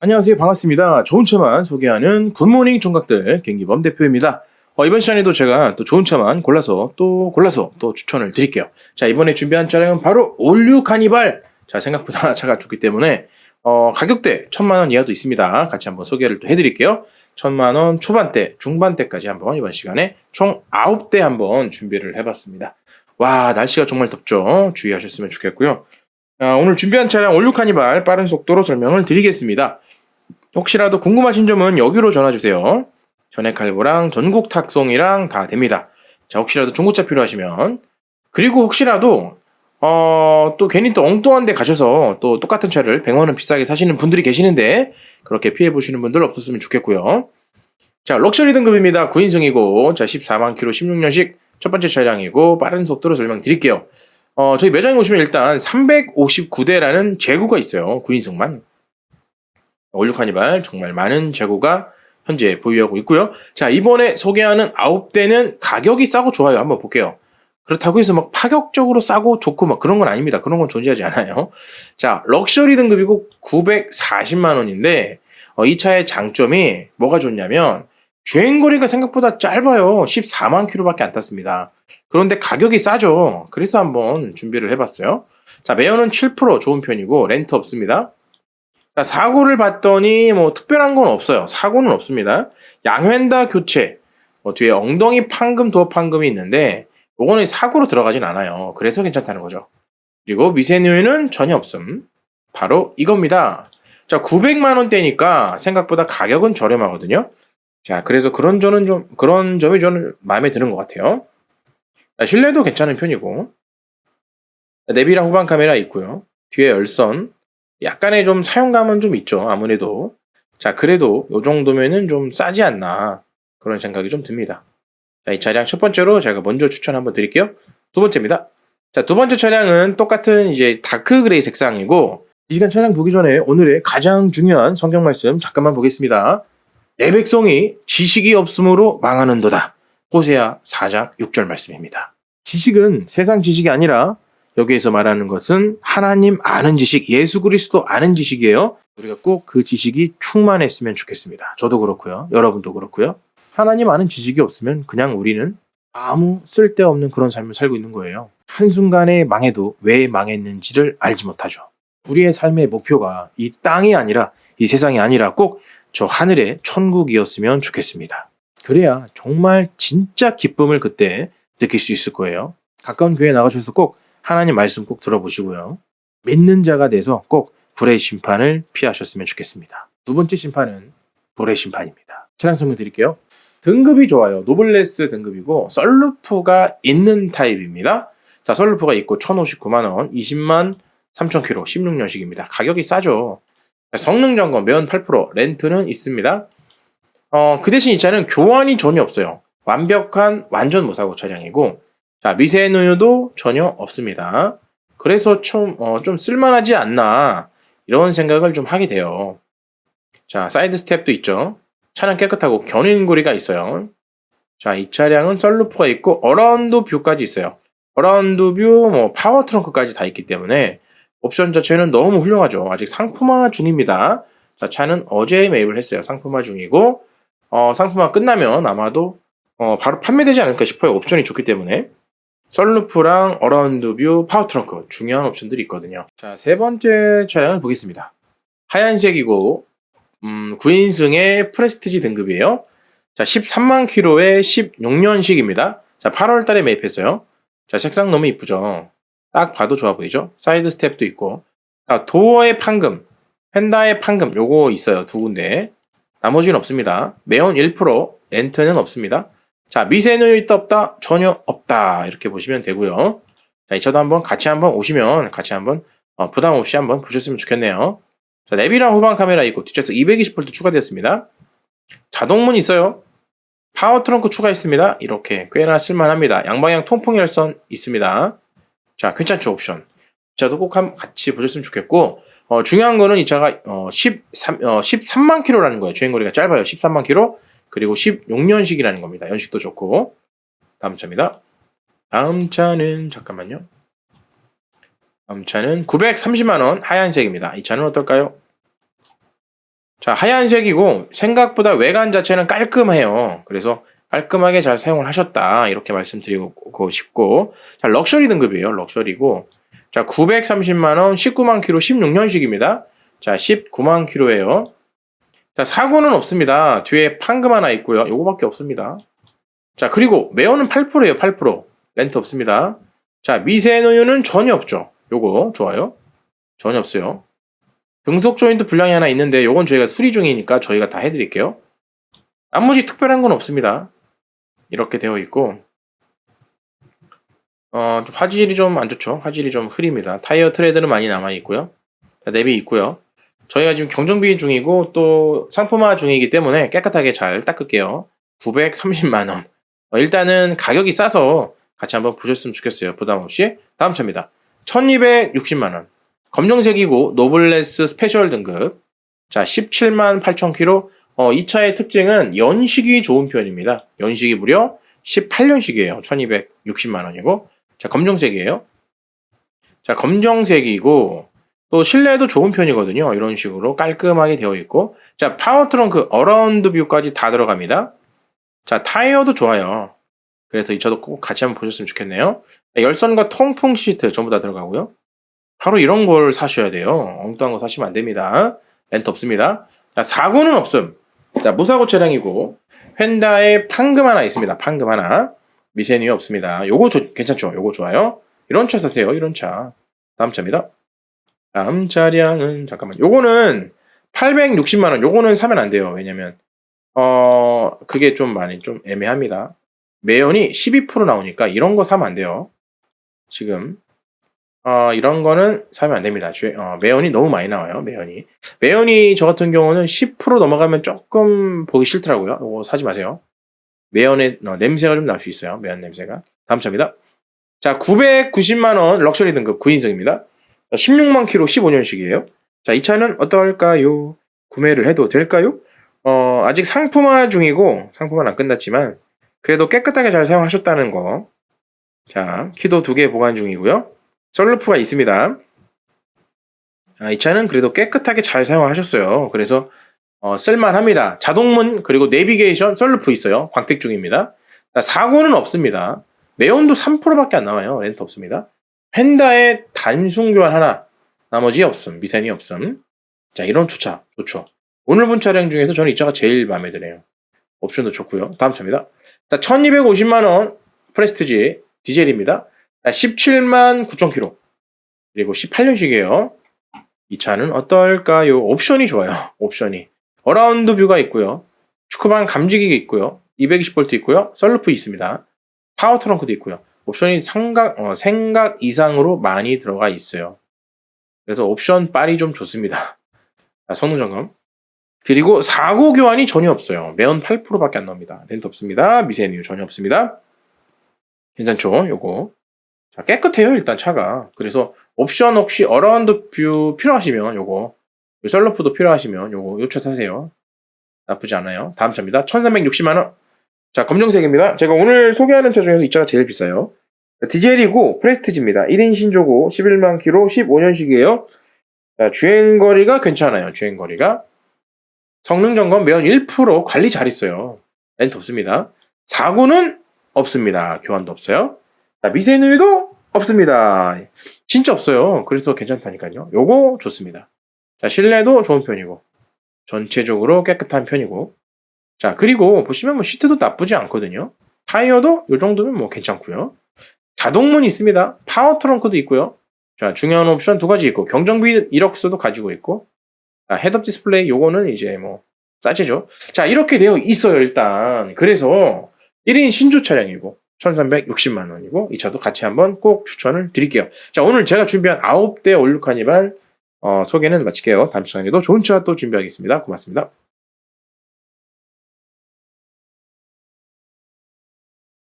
안녕하세요. 반갑습니다. 좋은 차만 소개하는 굿모닝 총각들 경기범 대표입니다. 어, 이번 시간에도 제가 또 좋은 차만 골라서 또 골라서 또 추천을 드릴게요. 자, 이번에 준비한 차량은 바로 올류 카니발. 자, 생각보다 차가 좋기 때문에 어, 가격대 천만 원 이하도 있습니다. 같이 한번 소개를 또 해드릴게요. 천만 원 초반대, 중반대까지 한번 이번 시간에 총 9대 한번 준비를 해봤습니다. 와, 날씨가 정말 덥죠. 주의하셨으면 좋겠고요. 아, 오늘 준비한 차량 올류 카니발 빠른 속도로 설명을 드리겠습니다. 혹시라도 궁금하신 점은 여기로 전화주세요. 전액 할부랑 전국 탁송이랑 다 됩니다. 자, 혹시라도 중고차 필요하시면. 그리고 혹시라도, 어, 또 괜히 또 엉뚱한 데 가셔서 또 똑같은 차를 100만원 비싸게 사시는 분들이 계시는데, 그렇게 피해보시는 분들 없었으면 좋겠고요. 자, 럭셔리 등급입니다. 9인승이고, 자, 14만 킬로 16년식 첫 번째 차량이고, 빠른 속도로 설명드릴게요. 어, 저희 매장에 오시면 일단 359대라는 재고가 있어요. 9인승만. 올류 카니발 정말 많은 재고가 현재 보유하고 있고요. 자, 이번에 소개하는 9대는 가격이 싸고 좋아요. 한번 볼게요. 그렇다고 해서 막 파격적으로 싸고 좋고 막 그런 건 아닙니다. 그런 건 존재하지 않아요. 자, 럭셔리 등급이고 940만 원인데 어, 이 차의 장점이 뭐가 좋냐면 주행거리가 생각보다 짧아요. 14만 킬로밖에 안 탔습니다. 그런데 가격이 싸죠. 그래서 한번 준비를 해봤어요. 자, 매연은 7% 좋은 편이고 렌트 없습니다. 자, 사고를 봤더니 뭐 특별한 건 없어요. 사고는 없습니다. 양회다 교체, 뭐 뒤에 엉덩이 판금, 도어 판금이 있는데 요거는 사고로 들어가진 않아요. 그래서 괜찮다는 거죠. 그리고 미세누유는 전혀 없음. 바로 이겁니다. 자, 900만 원대니까 생각보다 가격은 저렴하거든요. 자, 그래서 그런 점은 좀 그런 점이 저는 마음에 드는 것 같아요. 자, 실내도 괜찮은 편이고 자, 내비랑 후방 카메라 있고요. 뒤에 열선 약간의 좀 사용감은 좀 있죠. 아무래도 자, 그래도 요 정도면은 좀 싸지 않나 그런 생각이 좀 듭니다. 자, 이 차량 첫 번째로 제가 먼저 추천 한번 드릴게요. 두 번째입니다. 자, 두 번째 차량은 똑같은 이제 다크 그레이 색상이고 이 시간 차량 보기 전에 오늘의 가장 중요한 성경 말씀 잠깐만 보겠습니다. 내 백성이 지식이 없으므로 망하는도다. 호세아 4장 6절 말씀입니다. 지식은 세상 지식이 아니라 여기에서 말하는 것은 하나님 아는 지식, 예수 그리스도 아는 지식이에요. 우리가 꼭 그 지식이 충만했으면 좋겠습니다. 저도 그렇고요. 여러분도 그렇고요. 하나님 아는 지식이 없으면 그냥 우리는 아무 쓸데없는 그런 삶을 살고 있는 거예요. 한순간에 망해도 왜 망했는지를 알지 못하죠. 우리의 삶의 목표가 이 땅이 아니라 이 세상이 아니라 꼭 저 하늘의 천국이었으면 좋겠습니다. 그래야 정말 진짜 기쁨을 그때 느낄 수 있을 거예요. 가까운 교회 나가셔서 꼭 하나님 말씀 꼭 들어보시고요. 믿는 자가 돼서 꼭 불의 심판을 피하셨으면 좋겠습니다. 두 번째 심판은 불의 심판입니다. 차량 설명 드릴게요. 등급이 좋아요. 노블레스 등급이고 썰루프가 있는 타입입니다. 자, 썰루프가 있고 1,059만 원, 20만 3,000km, 16년식입니다. 가격이 싸죠. 성능 점검 매연 8%, 렌트는 있습니다. 어, 그 대신 이 차는 교환이 전혀 없어요. 완벽한 완전 무사고 차량이고 자, 미세 누유도 전혀 없습니다. 그래서 좀, 어, 좀 쓸만하지 않나 이런 생각을 좀 하게 돼요. 자, 사이드 스텝도 있죠. 차량 깨끗하고 견인고리가 있어요. 자, 이 차량은 썰루프가 있고 어라운드 뷰까지 있어요. 어라운드 뷰, 뭐 파워 트렁크까지 다 있기 때문에 옵션 자체는 너무 훌륭하죠. 아직 상품화 중입니다. 자, 차는 어제 매입을 했어요. 상품화 중이고 어, 상품화 끝나면 아마도 어, 바로 판매되지 않을까 싶어요. 옵션이 좋기 때문에. 썰루프랑 어라운드 뷰, 파워 트렁크 중요한 옵션들이 있거든요. 자, 세 번째 차량을 보겠습니다. 하얀색이고 음, 9인승의 프레스티지 등급이에요. 자, 13만 킬로의 16년식입니다. 자, 8월 달에 매입했어요. 자, 색상 너무 이쁘죠? 딱 봐도 좋아 보이죠? 사이드 스텝도 있고. 자, 도어의 판금, 펜다의 판금, 요거 있어요. 두 군데. 나머지는 없습니다. 매연 1%, 렌트는 없습니다. 자, 미세누유 있다 없다? 전혀 없다. 이렇게 보시면 되고요. 자, 이 차도 한번 같이 한번 오시면 같이 한번 어, 부담 없이 한번 보셨으면 좋겠네요. 자, 내비랑 후방 카메라 있고 뒷좌석 220V 추가되었습니다. 자동문 있어요. 파워 트렁크 추가했습니다. 이렇게 꽤나 쓸만합니다. 양방향 통풍 열선 있습니다. 자, 괜찮죠 옵션. 이 차도 꼭 한, 같이 보셨으면 좋겠고 어, 중요한 거는 이 차가 어, 13, 어, 13만 킬로라는 거예요. 주행거리가 짧아요. 13만 킬로. 그리고 16년식이라는 겁니다. 연식도 좋고. 다음 차입니다. 다음 차는 잠깐만요. 다음 차는 930만 원 하얀색입니다. 이 차는 어떨까요? 자, 하얀색이고 생각보다 외관 자체는 깔끔해요. 그래서 깔끔하게 잘 사용을 하셨다. 이렇게 말씀드리고 싶고. 자, 럭셔리 등급이에요. 럭셔리고. 자, 930만원, 19만 킬로, 16년식입니다. 자, 19만 킬로예요. 자, 사고는 없습니다. 뒤에 판금 하나 있고요. 요거밖에 없습니다. 자, 그리고 매연은 8%예요. 8%. 렌트 없습니다. 자, 미세 노유는 전혀 없죠. 요거 좋아요. 전혀 없어요. 등속 조인트 불량이 하나 있는데 요건 저희가 수리 중이니까 저희가 다 해드릴게요. 나머지 특별한 건 없습니다. 이렇게 되어 있고 어, 좀 화질이 좀 안 좋죠. 화질이 좀 흐립니다. 타이어 트레드는 많이 남아 있고요. 자, 내비 있고요. 저희가 지금 경정비 중이고 또 상품화 중이기 때문에 깨끗하게 잘 닦을게요. 930만 원. 어, 일단은 가격이 싸서 같이 한번 보셨으면 좋겠어요. 부담 없이. 다음 차입니다. 1260만 원. 검정색이고 노블레스 스페셜 등급. 자, 17만 8천 킬로. 어, 이 차의 특징은 연식이 좋은 편입니다. 연식이 무려 18년식이에요. 1260만 원이고. 자, 검정색이에요. 자, 검정색이고 또 실내도 좋은 편이거든요. 이런 식으로 깔끔하게 되어 있고. 자, 파워 트렁크 어라운드 뷰까지 다 들어갑니다. 자, 타이어도 좋아요. 그래서 이 차도 꼭 같이 한번 보셨으면 좋겠네요. 열선과 통풍 시트 전부 다 들어가고요. 바로 이런 걸 사셔야 돼요. 엉뚱한 거 사시면 안 됩니다. 렌트 없습니다. 자, 사고는 없음. 자, 무사고 차량이고, 펜다에 판금 하나 있습니다. 판금 하나. 미세누이 없습니다. 요거 좋- 괜찮죠? 요거 좋아요. 이런 차 사세요. 이런 차. 다음 차입니다. 다음 차량은, 잠깐만. 요거는 860만 원. 요거는 사면 안 돼요. 왜냐면, 어, 그게 좀 많이 좀 애매합니다. 매연이 12% 나오니까 이런 거 사면 안 돼요. 지금. 어, 이런 거는 사면 안 됩니다. 주- 어, 매연이 너무 많이 나와요. 매연이. 매연이 저 같은 경우는 10% 넘어가면 조금 보기 싫더라고요. 이거 사지 마세요. 매연의 어, 냄새가 좀 날 수 있어요. 매연 냄새가. 다음 차입니다. 자, 990만원 럭셔리 등급 9인승입니다. 16만 킬로 15년식이에요. 자, 이 차는 어떨까요? 구매를 해도 될까요? 어, 아직 상품화 중이고, 상품화는 안 끝났지만, 그래도 깨끗하게 잘 사용하셨다는 거. 자, 키도 두 개 보관 중이고요. 썰루프가 있습니다. 아, 이 차는 그래도 깨끗하게 잘 사용하셨어요. 그래서 어, 쓸만합니다. 자동문 그리고 내비게이션 썰루프 있어요. 광택 중입니다. 자, 사고는 없습니다. 내연도 3%밖에 안 나와요. 렌트 없습니다. 펜다에 단순 교환 하나, 나머지 없음, 미세니 없음. 자, 이런 초차 좋죠. 오늘 본 차량 중에서 저는 이 차가 제일 마음에 드네요. 옵션도 좋고요. 다음 차입니다. 자, 1250만 원 프레스티지 디젤입니다. 자, 17만 9천 킬로. 그리고 18년식이에요. 이 차는 어떨까요? 옵션이 좋아요. 옵션이. 어라운드 뷰가 있고요. 축구방 감지기가 있고요. 220V 있고요. 썰루프 있습니다. 파워 트렁크도 있고요. 옵션이 생각, 어, 생각 이상으로 많이 들어가 있어요. 그래서 옵션 빨이 좀 좋습니다. 자, 성능 점검. 그리고 사고 교환이 전혀 없어요. 매연 8%밖에 안 나옵니다. 렌트 없습니다. 미세누 전혀 없습니다. 괜찮죠? 요거. 자, 깨끗해요, 일단 차가. 그래서 옵션 혹시 어라운드 뷰 필요하시면 요거. 썰루프도 필요하시면 요거, 요차 사세요. 나쁘지 않아요. 다음 차입니다. 1360만원. 자, 검정색입니다. 제가 오늘 소개하는 차 중에서 이 차가 제일 비싸요. 디젤이고, 프레스티지입니다. 1인 신조고, 11만 킬로, 15년식이에요. 자, 주행거리가 괜찮아요, 주행거리가. 성능 점검 매연 1% 관리 잘 있어요. 렌트 없습니다. 사고는 없습니다. 교환도 없어요. 자, 미세누이도 없습니다. 진짜 없어요. 그래서 괜찮다니까요. 요거 좋습니다. 자, 실내도 좋은 편이고, 전체적으로 깨끗한 편이고, 자, 그리고 보시면 뭐 시트도 나쁘지 않거든요. 타이어도 요 정도면 뭐 괜찮고요. 자동문 있습니다. 파워 트렁크도 있고요. 자, 중요한 옵션 두 가지 있고, 경정비 이력서도 가지고 있고, 자, 헤드업 디스플레이 요거는 이제 뭐 싸지죠. 자, 이렇게 되어 있어요, 일단. 그래서 1인 신조 차량이고 1360만 원이고 이 차도 같이 한번 꼭 추천을 드릴게요. 자, 오늘 제가 준비한 9대 올류 카니발 어, 소개는 마칠게요. 다음 시간에도 좋은 차 또 준비하겠습니다. 고맙습니다.